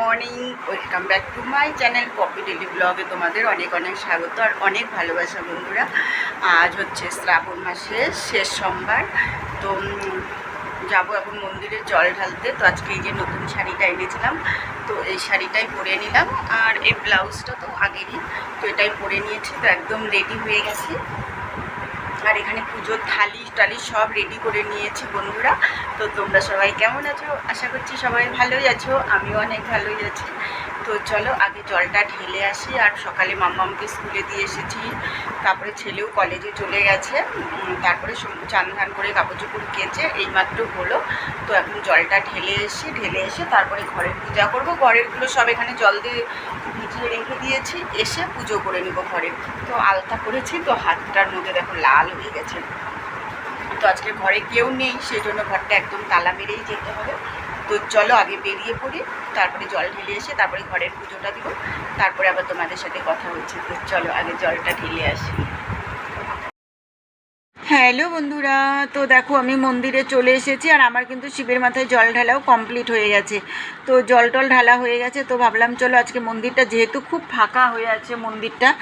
Morning welcome back to my channel Popy daily ব্লগে তোমাদের অনেক অনেক স্বাগত আর অনেক ভালোবাসা বন্ধুরা। আজ হচ্ছে শ্রাবণ মাসের শেষ সোমবার, তো যাব এখন মন্দিরে জল ঢালতে। তো আজকে এই যে নতুন শাড়িটা এনেছিলাম, তো এই শাড়িটাই পরে নিলাম। আর এই ব্লাউজটা তো আগেরই, তো এটাই পরে নিয়েছি, তো একদম রেডি হয়ে গেছি। আর এখানে পুজোর থালি টালি সব রেডি করে নিয়েছি বন্ধুরা। তো তোমরা সবাই কেমন আছো? আশা করছি সবাই ভালোই আছো, আমিও অনেক ভালোই আছি। তো চলো, আগে জলটা ঢেলে আসি, আর সকালে মাম্মামকে স্কুলে দিয়ে এসেছি। তারপরে ছেলেও কলেজে চলে গেছে। তারপরে চান ধান করে কাপড় চোপড় কেচে এইমাত্র হলো। তো এখন জলটা ঢেলে এসে ঢেলে এসে তারপরে ঘরের পূজা করব। ঘরেরগুলো সব এখানে জল দিয়ে ভিজিয়ে রেখে দিয়েছি, এসে পুজো করে নেব ঘরে। তো আলতা করেছি, তো হাতটার মধ্যে দেখো লাল হয়ে গেছে। তো আজকে ঘরে কেউ নেই সেই জন্য ঘরটা একদম তালা মেরেই যেতে হবে। তো চলো আগে বেরিয়ে পড়ি, তারপরে জল ঢেলে এসে তারপরে ঘরের পুজোটা দিব। তারপরে আবার তোমাদের সাথে কথা হচ্ছে। তো চলো আগে জলটা ঢেলে আসি। হ্যালো বন্ধুরা, তো দেখো আমি মন্দিরে চলে এসেছি আর আমার কিন্তু শিবের মাথায় জল ঢালাও কমপ্লিট হয়ে গেছে। তো জল টল ঢালা হয়ে গেছে, তো ভাবলাম চলো আজকে মন্দিরটা যেহেতু খুব ফাঁকা হয়ে আছে মন্দিরটা,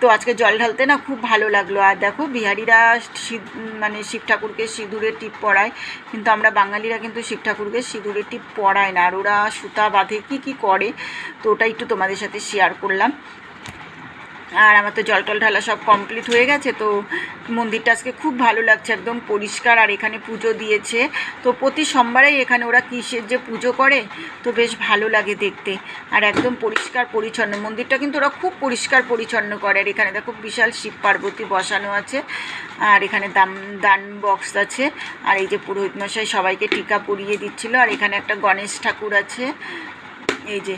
তো আজকে জল ঢালতে না খুব ভালো লাগল। আর দেখো বিহারিরা শি- মানে শিব ঠাকুরকে সিঁদুরের টিপ পরায়, কিন্তু আমরা বাঙালিরা কিন্তু শিব ঠাকুরকে সিঁদুরের টিপ পরায় না। আর ওরা সুতা বাঁধে, কী কী করে, তো ওটা একটু তোমাদের সাথে শেয়ার করলাম। আর আমার তো জল টল ঢালা সব কমপ্লিট হয়ে গেছে, তো মন্দিরটা আজকে খুব ভালো লাগছে, একদম পরিষ্কার, আর এখানে পুজো দিয়েছে। তো প্রতি সোমবারেই এখানে ওরা কিসের যে পুজো করে, তো বেশ ভালো লাগে দেখতে। আর একদম পরিষ্কার পরিচ্ছন্ন, মন্দিরটা কিন্তু ওরা খুব পরিষ্কার পরিচ্ছন্ন করে, আর এখানে দেখো বিশাল শিব পার্বতী বসানো আছে, আর এখানে দাম, দান বক্স আছে, আর এই যে পুরোহিত মশাই সবাইকে টিকা পরিয়ে দিচ্ছিল, আর এখানে একটা গণেশ ঠাকুর আছে, এই যে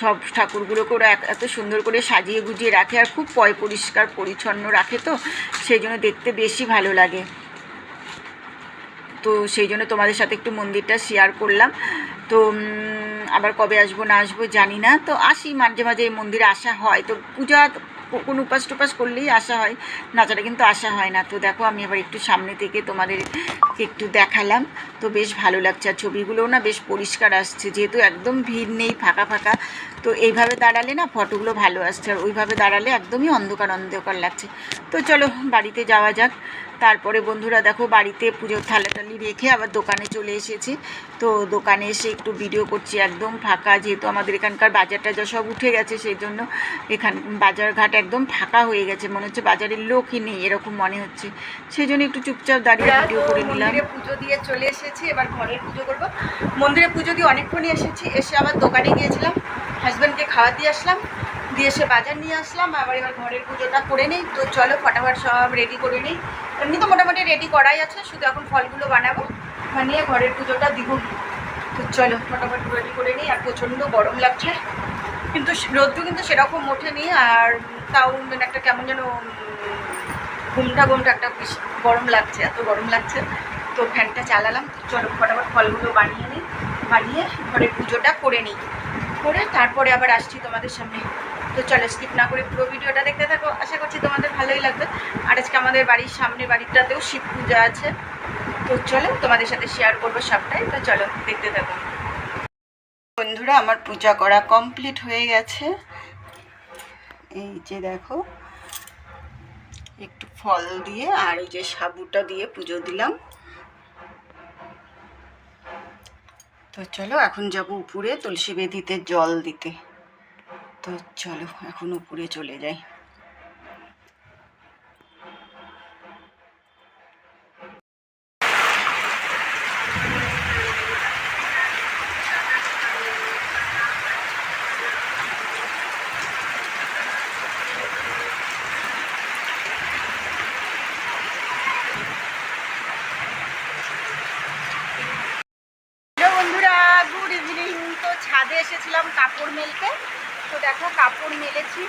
সব ঠাকুরগুলোকে ওরা এত- সুন্দর করে সাজিয়ে গুজিয়ে রাখে আর খুব পয় পরিষ্কার পরিচ্ছন্ন রাখে তো, সেই জন্য দেখতে বেশি ভালো লাগে। তো সেই জন্য তোমাদের সাথে একটু মন্দিরটা শেয়ার করলাম। তো আবার কবে আসব না আসব জানি না। তো আসি মাঝে মাঝে এই মন্দিরে আসা হয়। তো পূজা কোনো উপাস টুপাস করলেই আসা হয়। নাচাটা কিন্তু আসা হয় না। তো দেখো, আমি আবার একটু সামনে থেকে তোমাদেরকে একটু দেখালাম। তো বেশ ভালো লাগছে। আর ছবিগুলোও না বেশ পরিষ্কার আসছে। যেহেতু একদম ভিড় নেই, ফাঁকা ফাঁকা। তো এইভাবে দাঁড়ালে না ফটোগুলো ভালো আসছে। আর ওইভাবে দাঁড়ালে একদমই অন্ধকার অন্ধকার লাগছে। তো চলো, বাড়িতে যাওয়া যাক। তারপরে বন্ধুরা দেখো বাড়িতে পুজোর থালাটালি রেখে আবার দোকানে চলে এসেছি। তো দোকানে এসে একটু ভিডিও করছি একদম ফাঁকা যেহেতু আমাদের এখানকার বাজার টাজার সব উঠে গেছে সেই জন্য এখান বাজার ঘাট একদম ফাঁকা হয়ে গেছে। মনে হচ্ছে বাজারের লোকই নেই এরকম মনে হচ্ছে। সেই জন্য একটু চুপচাপ দাঁড়িয়ে ভিডিও করে নিলাম। পুজো দিয়ে চলে এসেছি এবার ঘরের পুজো করব। মন্দিরে পুজো দিয়ে অনেকক্ষণই এসেছি এসে আবার দোকানে গিয়েছিলাম হাজব্যান্ডকে খাওয়া দিয়ে আসলাম। দিয়ে এসে বাজার নিয়ে আসলাম, আবার এবার ঘরের পুজোটা করে নিই, তো চলো ফটাফট সব রেডি করে নিই। এমনি তো মোটামুটি রেডি করাই আছে, শুধু এখন ফলগুলো বানাবো, বানিয়ে ঘরের পুজোটা দিব। তো চলো ফটাফট রেডি করে নিই, আর প্রচণ্ড গরম লাগছে। কিন্তু রোদ্দু কিন্তু সেরকম ওঠেনি, আর তাও মানে একটা কেমন যেন ঘুমটা ঘুমটা একটা গরম লাগছে, এত গরম লাগছে। তো ফ্যানটা চালালাম চলো ফটাফট ফলগুলো বানিয়ে নিই, বানিয়ে ঘরের পুজোটা করে নিই। করে তারপরে আবার আসছি তোমাদের সামনে। তো চলো স্কিপ না করে পুরো ভিডিওটা দেখতে থাকো। আশা করছি তোমাদের ভালোই লাগবে। আর আজকে আমাদের বাড়ির সামনে বাড়িটাতেও শিব পূজা আছে। তো চলো তোমাদের সাথে শেয়ার করব সবটাই। তো চলো দেখতে থাকো। বন্ধুরা, আমার পূজা করা কমপ্লিট হয়ে গেছে। এই যে দেখো, একটু ফল দিয়ে আর এই যে সাবুটা দিয়ে পুজো দিলাম। তো চলো এখন যাব উপরে তুলসী বেদিতে জল দিতে। তো চলো এখন উপরে চলে যাই হ্যালো বন্ধুরা গুড ইভিনিং তো ছাদে এসেছিলাম কাপড় মেলতে তো দেখো, কাপড় মেলেছি।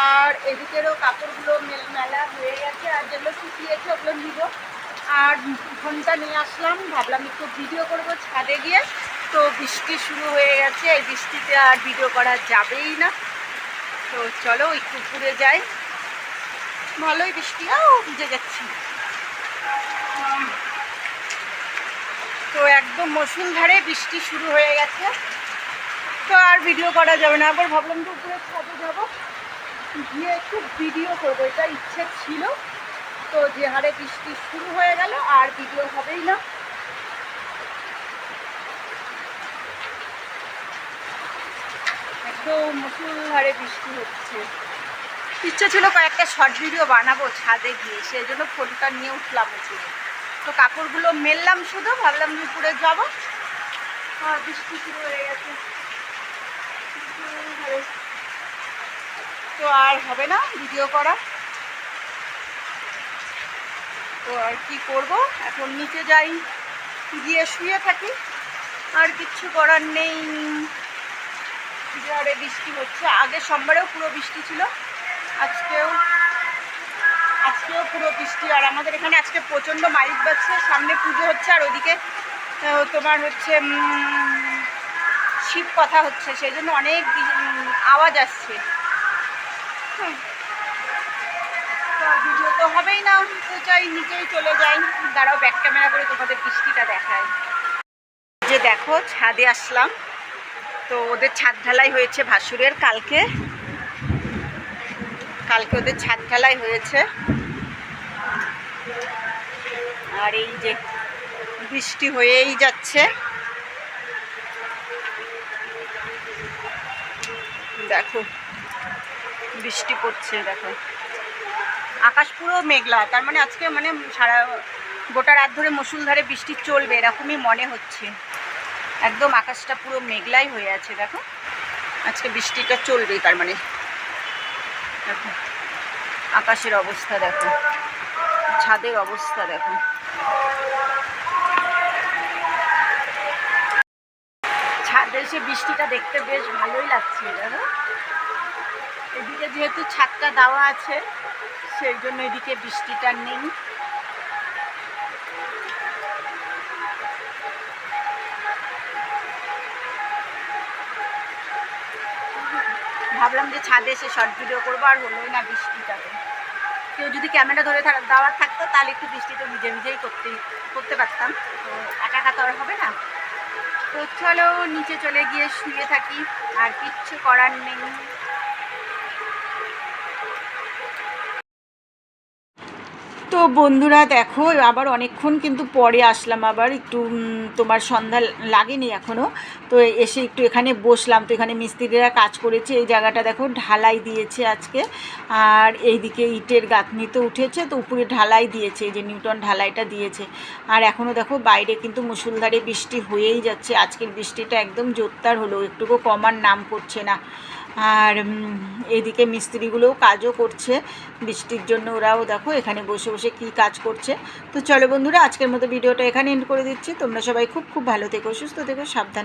আর এদিকেরও কাপড়গুলো মেল হয়ে গেছে, আর যেগুলো শুকিয়েছে ওগুলো নিব। আর ফোনটা নিয়ে আসলাম, ভাবলাম একটু ভিডিও করব ছাদে গিয়ে। তো বৃষ্টি শুরু হয়ে গেছে, এই বৃষ্টিতে আর ভিডিও করা যাবেই না। তো চলো, একটু ঘুরে যাই। ভালোই বৃষ্টি আও ভিজে যাচ্ছি। তো একদম মুসুলধারে বৃষ্টি শুরু হয়ে গেছে। তো আর ভিডিও করা যাবে না। আবার ভাবলাম যে উপরে ছাদে যাব। গিয়ে একটু ভিডিও করব। এটা ইচ্ছে ছিল। তো যে হারে বৃষ্টি শুরু হয়ে গেল, আর ভিডিও হবেই না। একদম মুসুলধারে বৃষ্টি হচ্ছে। ইচ্ছে ছিল কয়েকটা শর্ট ভিডিও বানাবো ছাদে গিয়ে। সেই জন্য ফোনটা নিয়ে উঠলাম উপরে তো কাপড়গুলো মেললাম শুধু। ভাবলাম যে উপরে যাব। বৃষ্টি শুরু হয়ে গেছে। তো আর হবে না ভিডিও করা। তো আর কি করব? এখন নিচে যাই, গিয়ে শুয়ে থাকি। আর কিচ্ছু করার নেই। বিহারে বৃষ্টি হচ্ছে। আগে সোমবারেও পুরো বৃষ্টি ছিল, আজকেও আজকেও পুরো বৃষ্টি। আর আমাদের এখানে আজকে প্রচণ্ড মাইক বাজছে, সামনে পুজো হচ্ছে, আর ওদিকে তোমার হচ্ছে শিব কথা হচ্ছে। সেই জন্য অনেক আওয়াজ আসছে। ভিডিও তো হবেই না, তো চাই নিচেই চলে যাই। দাঁড়াও ব্যাক ক্যামেরা করে তোমাদের বৃষ্টিটা দেখায় যে দেখো, ছাদে আসলাম। তো ওদের ছাদ ঢালাই হয়েছে ভাসুরের কালকে। কালকে ওদের ছাদ ঢালাই হয়েছে। আর এই যে বৃষ্টি হয়েই যাচ্ছে। দেখো। বৃষ্টি পড়ছে, দেখো। আকাশ পুরো মেঘলা, তার মানে আজকে মানে সারা গোটা রাত ধরে মুসুলধারে বৃষ্টি চলবে, এরকমই মনে হচ্ছে। একদম আকাশটা পুরো মেঘলাই হয়ে আছে, দেখো। আজকে বৃষ্টিটা চলবে তার মানে। দেখো, আকাশের অবস্থা, দেখো। ছাদের অবস্থা, দেখো ছাদে এসে বৃষ্টিটা দেখতে বেশ ভালোই লাগছে দেখো এদিকে যেহেতু ছাদটা দেওয়া আছে, সেই জন্য এদিকে বৃষ্টিটা নেই। ভাবলাম যে ছাদে এসে শর্ট ভিডিও করব, আর হলোই না বৃষ্টিটাতে। কেউ যদি ক্যামেরা ধরে দেওয়ার থাকতো, তাহলে একটু বৃষ্টিতে ভিজে ভিজেই করতে করতে পারতাম। তো একা একা তো আর হবে না। তো চলো নিচে চলে গিয়ে শুয়ে থাকি আর কিচ্ছু করার নেই। তো বন্ধুরা, দেখো, আবার অনেকক্ষণ কিন্তু পরে আসলাম, আবার একটু তোমার সন্ধ্যা লাগেনি এখনও তো এসে একটু এখানে বসলাম, তো এখানে মিস্ত্রিরা কাজ করেছে, এই জায়গাটা দেখো, ঢালাই দিয়েছে আজকে। আর এইদিকে ইটের গাঁথনি তো উঠেছে, তো উপরে ঢালাই দিয়েছে, এই যে নিউটন ঢালাইটা দিয়েছে। আর এখনও দেখো, বাইরে কিন্তু মুসুলধারে বৃষ্টি হয়েই যাচ্ছে, আজকের বৃষ্টিটা একদম জোরদার হলো, একটুকু কমার নাম করছে না। আর উম, এইদিকে মিস্ত্রিগুলোও কাজও করছে। বৃষ্টির জন্য ওরাও দেখো এখানে বসে বসে কি কাজ করছে। তো চলো বন্ধুরা আজকের মতো ভিডিওটা এখানে এন্ড করে দিচ্ছি। তোমরা সবাই খুব খুব ভালো থেকো সুস্থ থেকো সাবধান